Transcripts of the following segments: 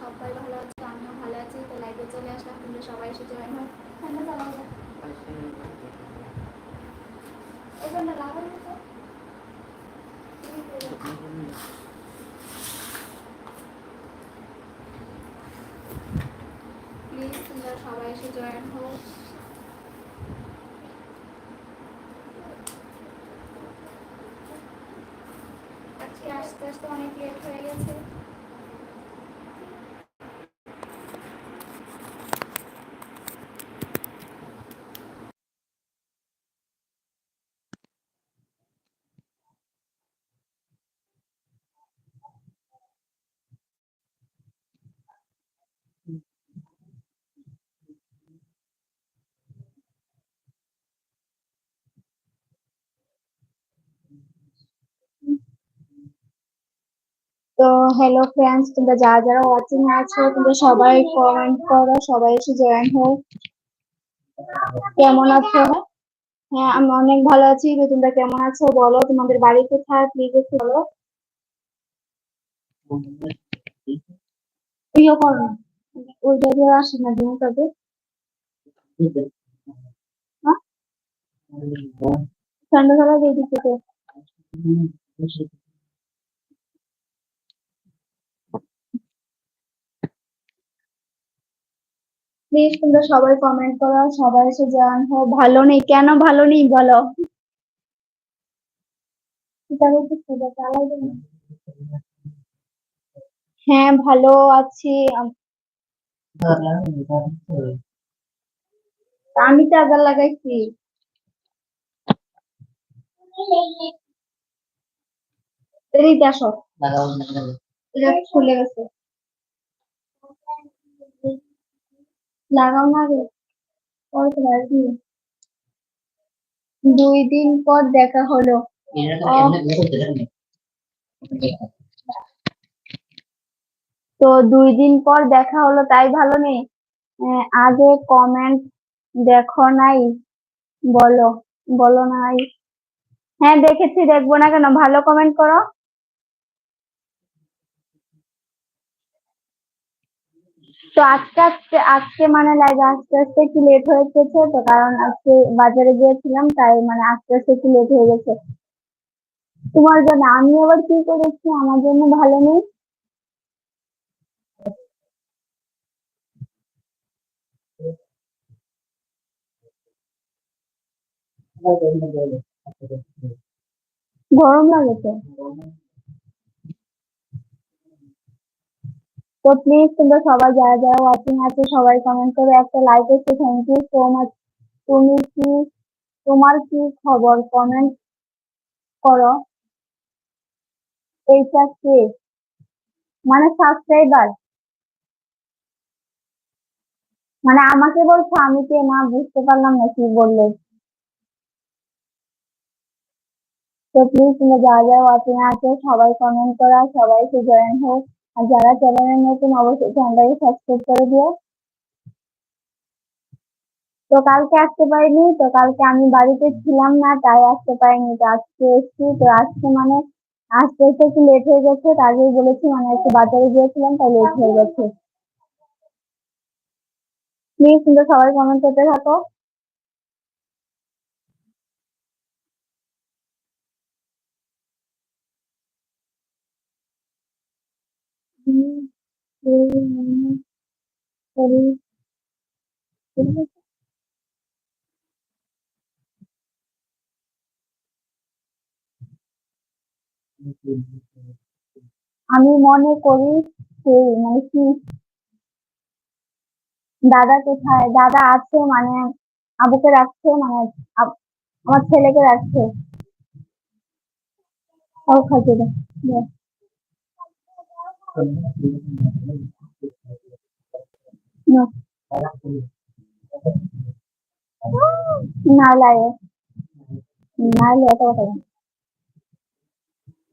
সবাই ভালো আছে, আমিও ভালো আছি। তো লাইভে চলে আসলাম, তোমরা সবাই এসে জয়েন হও। ফ্যানটা না। লাগানো তো। প্লিজ সবাই এসে জয়েন আস্তে আস্তে অনেক লেট হয়ে গেছে। তো হ্যালো ফ্রেন্ডস তোমরা যারা যারা ওয়াচিং আছো, তোমরা সবাই কমেন্ট করো, সবাই এসে জয়েন হও। কেমন আছো? হ্যাঁ আমি অনেক ভালো আছি। তো তোমরা কেমন আছো? বলো, তোমাদের বাড়ি কোথায়? প্লিজ একটু বলো। তুইও কর। ওই জায়গায় আসে না, দিন কাজে হ্যাঁ? সন্ধ্যাবেলা দিয়ে দিচ্ছে প্লিজ তোমরা সবাই কমেন্ট করো সবাই এসে হও ভালো নেই? কেন ভালো নেই বলো? হ্যাঁ ভালো আছি। আম- আমি চার্জার লাগাইছি। এদিকে আসো। খুলে গেছে। লাগাও না রে। দুই দিন পর দেখা হলো। তো দুই দিন পর দেখা হলো তাই ভালো নেই? আহ, আগে কমেন্ট দেখো নাই বলো বলো নাই। হ্যাঁ দেখেছি দেখব না কেন? ভালো কমেন্ট করো। তো আজকে আজকে আজকে মানে লাইভে আস্তে আস্তে একটু লেট হয়ে গেছে তো, কারণ আজকে বাজারে গিয়েছিলাম, তাই মানে আস্তে আস্তে একটু লেট হয়ে গেছে। তোমার জন্য, আমি আবার কি করেছি? আমার জন্য ভালো নেই? গরম লাগে তো? তো প্লিজ তোমরা সবাই যারা যারা ওয়াচিং আছে, সবাই কমেন্ট করে। একটা লাইক এসে থ্যাংক ইউ সো মাচ তুমি কি, তোমার কি খবর? কমেন্ট করো। এইটা কে? মানে সাবস্ক্রাইবার মানে আমাকে বলছো, আমি কে না বুঝতে পারলাম না কি বললে। তো প্লিজ তোমরা যারা যারা ওয়াচিং আছে, সবাই কমেন্ট করা সবাইকে জয়েন হোক। আর যারা চ্যানেলের নতুন, অবশ্যই চ্যানেলটাকে সাবস্ক্রাইব করে দিও। তো কালকে আসতে পারিনি, তো কালকে আমি বাড়িতে ছিলাম না, তাই আসতে পারিনি। তো আজকে এসছি, তো আজকে মানে আসতে আসতে একটু লেট হয়ে গেছে তার আগেই বলেছি মানে একটু বাজারে গিয়েছিলাম, তাই লেট হয়ে গেছে। প্লিজ কিন্তু সবাই কমেন্ট করতে থাকো। হুম। আমি মনে করি সেই মানে কি দাদা কোথায়? দাদা আছে মানে আবুকে রাখছে মানে আমার ছেলেকে রাখছে। খাইতে দে দে। নাও। না লাগে না কথা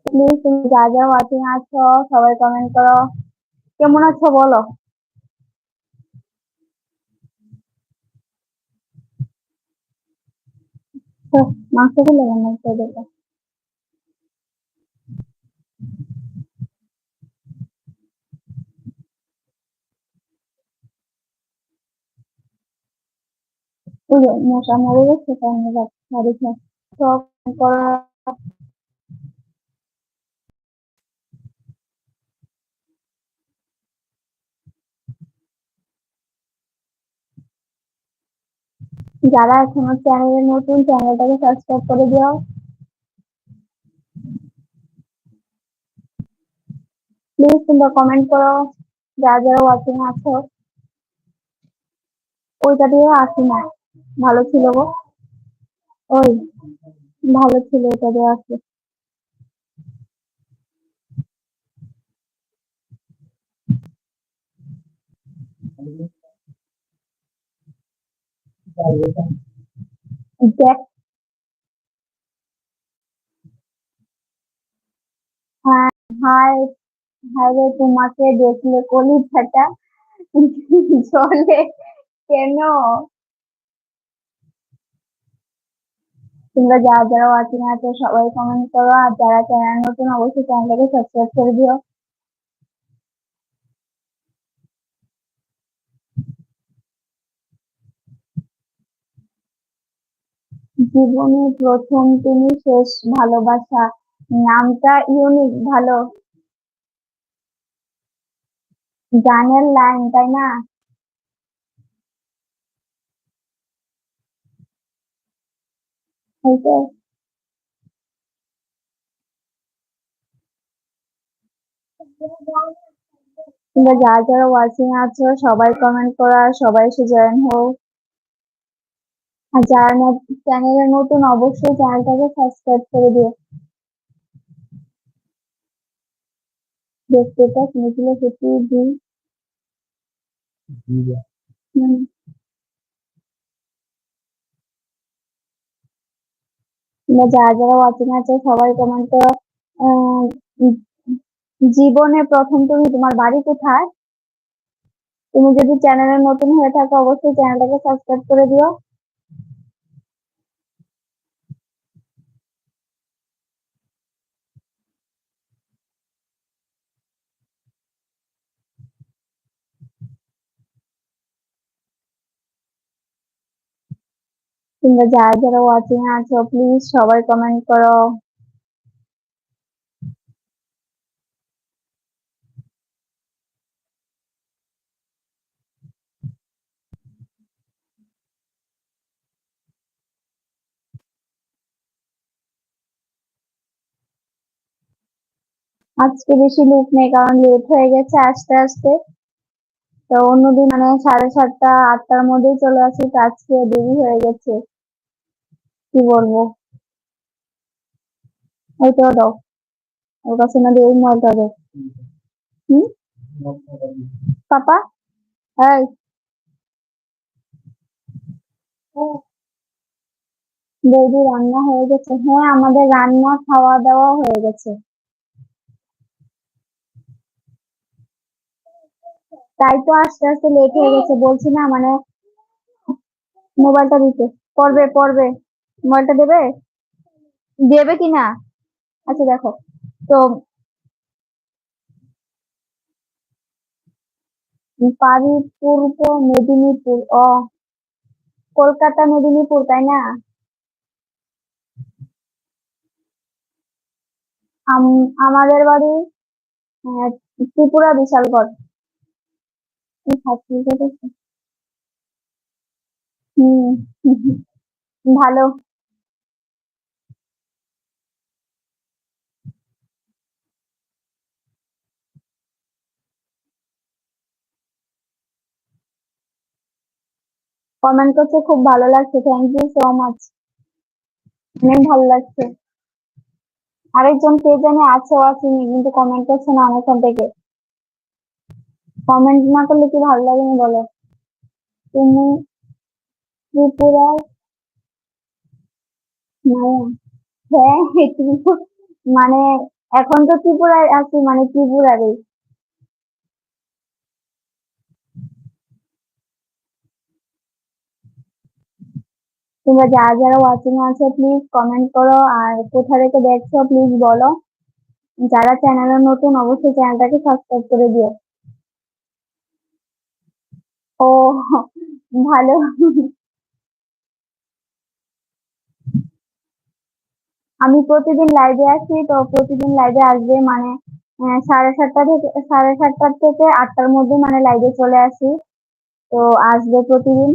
প্লিজ তুমি যা যা ওয়াচিং আছো, সবাই কমেন্ট করো কেমন আছো বলো মাংসগুলো ওই মশা মরে গেছে কারণে বাড়ি সব করা যারা এখনও চ্যানেলে নতুন চ্যানেলটাকে সাবস্ক্রাইব করে দিও। প্লিজ তোমরা কমেন্ট করো, যারা যারা ওয়াচিং আছো। ওইটা দিয়ে আসি না। ভালো ছিল গো? ওই, ভালো ছিল এটা আসি দেখ। হ্যাঁ রে, তোমাকে দেখলে কলি ফাটা জলে। কেন? তোমরা যারা যারা ওয়াচিং আছো সবাই কমেন্ট করো, আর যারা চ্যানেল নতুন অবশ্যই চ্যানেলটাকে সাবস্ক্রাইব করে দিও। জীবনে প্রথম তুমি শেষ ভালোবাসা, নামটা ইউনিক ভালো। গানের লাইন তাই না? হয়েছে তোমরা যারা যারা ওয়াচিং আছো সবাই কমেন্ট করো আর সবাই এসে জয়েন হও আর যারা চ্যানেলে নতুন অবশ্যই চ্যানেলটাকে সাবস্ক্রাইব করে দিও। দেখতে পাস মিছিলে সেটি দিই হুম। তোমরা যারা যারা ওয়াচিং আছে, সবাই তোমার তো জীবনে প্রথম তুমি তোমার বাড়ি কোথায়? তুমি যদি চ্যানেলে নতুন হয়ে থাকো, অবশ্যই চ্যানেলটাকে সাবস্ক্রাইব করে দিও। তোমরা যারা যারা ওয়াচিং আছো প্লিজ সবাই কমেন্ট করো। আজকে বেশি লুক নেই, কারণ লেট হয়ে গেছে আস্তে আস্তে। তো অন্যদিন মানে সাড়ে সাতটা, আটটার মধ্যেই চলে আসি আজকে দেরি হয়ে গেছে। কি বলব? ওই দাও। ওর কাছে না দিয়ে মোবাইলটা দে হুম? পাপা? এই। বৌদি রান্না হয়ে গেছে। হ্যাঁ আমাদের রান্না খাওয়া দাওয়া হয়ে গেছে। তাই তো আস্তে আস্তে লেট হয়ে গেছে। বলছি না মানে মোবাইলটা দিতে। পড়বে পড়বে। মোবাইলটা দেবে? দেবে কি না? আচ্ছা দেখো। তো পারি পূর্ব মেদিনীপুর। ও, কলকাতা মেদিনীপুর, তাই না? আম- আমাদের বাড়ি ত্রিপুরা বিশালগড়? ভালো। কমেন্ট করছে খুব ভালো লাগছে থ্যাংক ইউ সো মাচ অনেক ভালো লাগছে। আরেকজন কে জানে আছে আসেনি কিন্তু কমেন্ট করছে না আমার থেকে। কমেন্ট না করলে কি ভালো লাগে না বলো? তুমি ত্রিপুরার হ্যাঁ মানে এখন তো ত্রিপুরায় আছি মানে ত্রিপুরারই। তোমরা যারা যারা ওয়াচিং আছো প্লিজ কমেন্ট করো। আর কোথা থেকে দেখছ প্লিজ বলো। যারা চ্যানেলে নতুন, অবশ্যই চ্যানেলটাকে সাবস্ক্রাইব করে দিও। ও, ভালো। আমি প্রতিদিন লাইভে আসি, তো প্রতিদিন লাইভে আসবে মানে সাড়ে সাতটা থেকে, সাড়ে সাতটার থেকে আটটার মধ্যে মানে লাইভে চলে আসি। তো আসবে প্রতিদিন।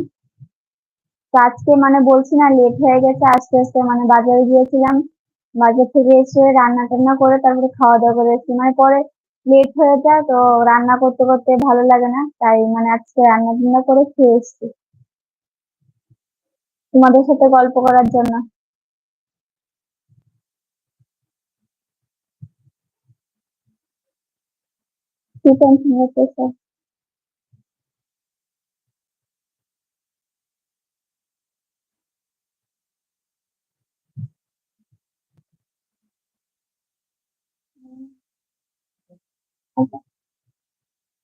আজকে মানে বলছি না লেট হয়ে গেছে, আস্তে আস্তে মানে বাজারে গিয়েছিলাম। বাজার থেকে এসে রান্না টান্না করে তারপরে খাওয়া দাওয়া করেছি মানে পরে লেট হয়ে যায় তো রান্না করতে করতে ভালো লাগে না। তাই মানে আজকে রান্না টান্না করে খেয়ে এসছি। তোমাদের সাথে গল্প করার জন্য। কি টেনশন হচ্ছে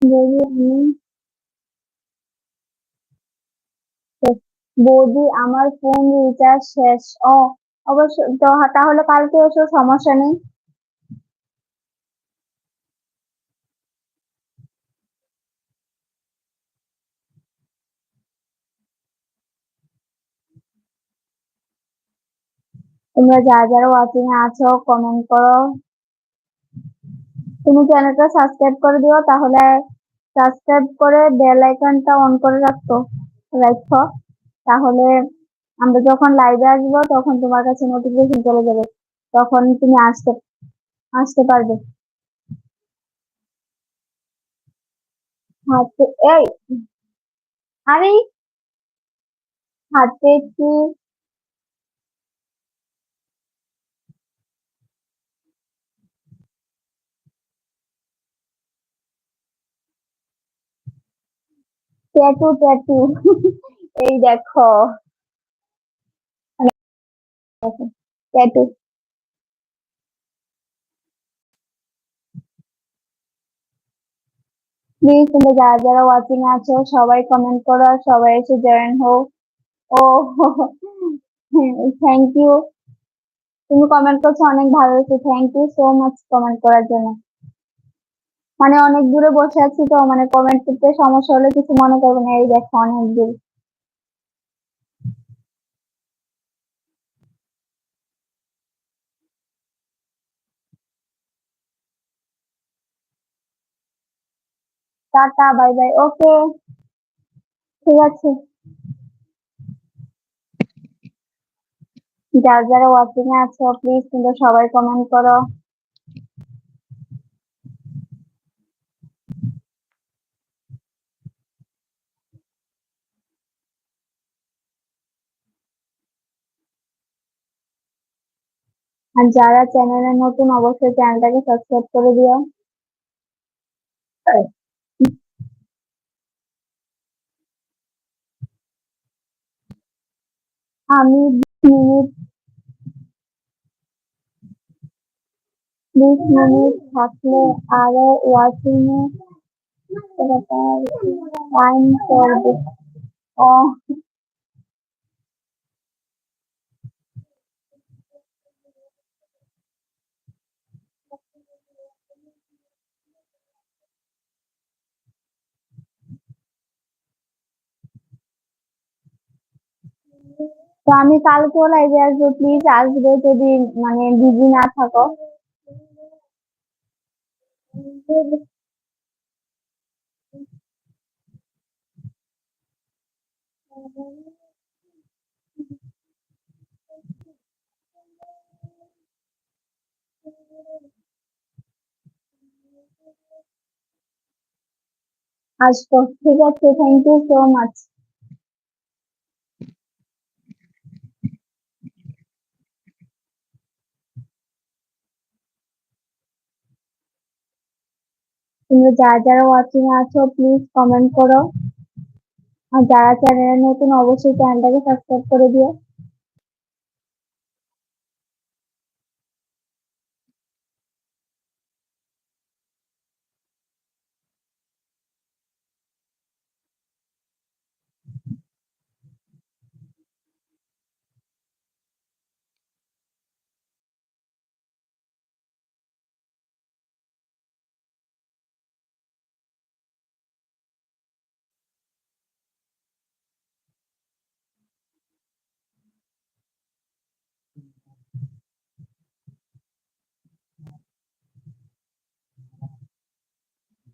বৌদি আমি বৌদি আমার ফোন রিচার্জ শেষ। ও, অবশ্য তাহলে কালকে এসো, সমস্যা নেই। তোমরা যারা যারা ওয়াচিং এ আছো কমেন্ট করো। তুমি চ্যানেলটা সাবস্ক্রাইব করে দিও, তাহলে সাবস্ক্রাইব করে বেল আইকনটা অন করে রাখতো রাখো। তাহলে আমরা যখন লাইভে আসব, তখন তোমার কাছে নোটিফিকেশন চলে যাবে। তখন তুমি আসতে আসতে পারবে। হাতে, এই, আরে, হাতে কি ট্যাটু ট্যাটু। এই দেখো। ট্যাটু। প্লিজ তোমরা যারা যারা ওয়াচিং আছো, সবাই কমেন্ট করো আর সবাই এসে জয়েন হও। ও থ্যাংক ইউ তুমি কমেন্ট করছ, অনেক ভালো হয়েছে। Thank you so much comment করার জন্য। মানে অনেক দূরে বসে আছি তো মানে কমেন্ট করতে সমস্যা হলে কিছু মনে করবে না, এই দেখো অনেক দূর। টাটা বাই বাই ওকে ঠিক আছে। যার যারা ওয়াচিং এ আছো প্লিজ তোমরা সবাই কমেন্ট করো। আর যারা চ্যানেলে নতুন, অবশ্যই চ্যানেলটাকে সাবস্ক্রাইব করে দিও। আমি মিনিট, বিশ মিনিট থাকলে আরও ওয়াচিং এ টাইম করবে। ও তো আমি কালকেও লাইভে আসব প্লিজ আসবে যদি মানে বিজি না থাকো। আসব। ঠিক আছে থ্যাংক ইউ সো মাচ তোমরা যারা যারা ওয়াচিং আছো প্লিজ কমেন্ট করো। আর যারা চ্যানেলে নতুন, অবশ্যই চ্যানেলটাকে সাবস্ক্রাইব করে দিও।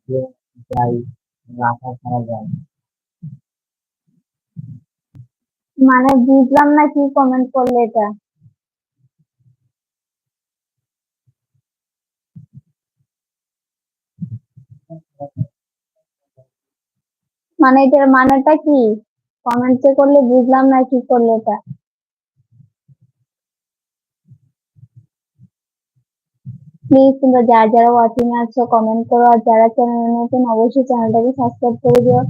যে যাই রাখা ছাড়া যায় মানে বুঝলাম না কি কমেন্ট করলে এটা। মানে এটার মানেটা কি? কমেন্ট করলে বুঝলাম না কি করলে এটা। প্লিজ তোমরা যারা যারা ওয়াচিং আছো কমেন্ট করো। আর যারা চ্যানেল নতুন, অবশ্যই চ্যানেলটাকে সাবস্ক্রাইব করে দিও।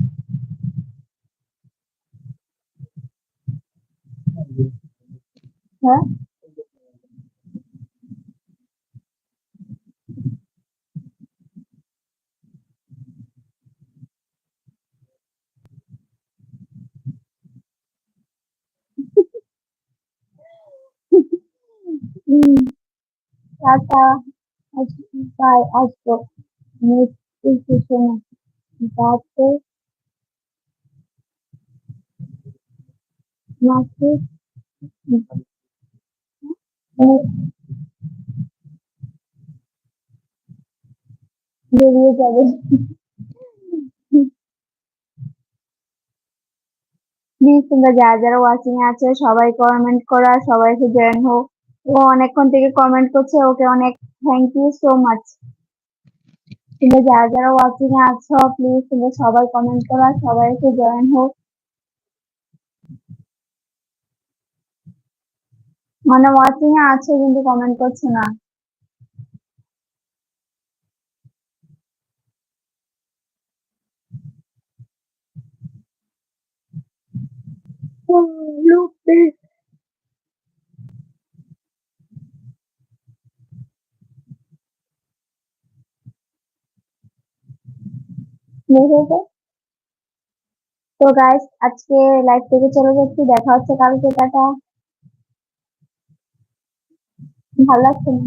হ্যাঁ? হুম। বাতে মাসে বেরিয়ে যাবে তোমরা যারা যারা ওয়াচিং এ আছে, সবাই কমেন্ট করা আর সবাইকে জয়েন হোক। ও অনেকক্ষণ থেকে কমেন্ট করছে, ওকে অনেক থ্যাংক ইউ সো মাচ তোমরা যারা যারা ওয়াচিং এ আছো প্লিজ তোমরা সবাই কমেন্ট করো আর সবাইকে জয়েন হোক। মানে ওয়াচিং এ আছে কিন্তু কমেন্ট করছে না। Look this. দেখেছ তো গাইস আজকে লাইভ থেকে চলে যাচ্ছি দেখা হচ্ছে কালকে টাটা ভালো লাগছে না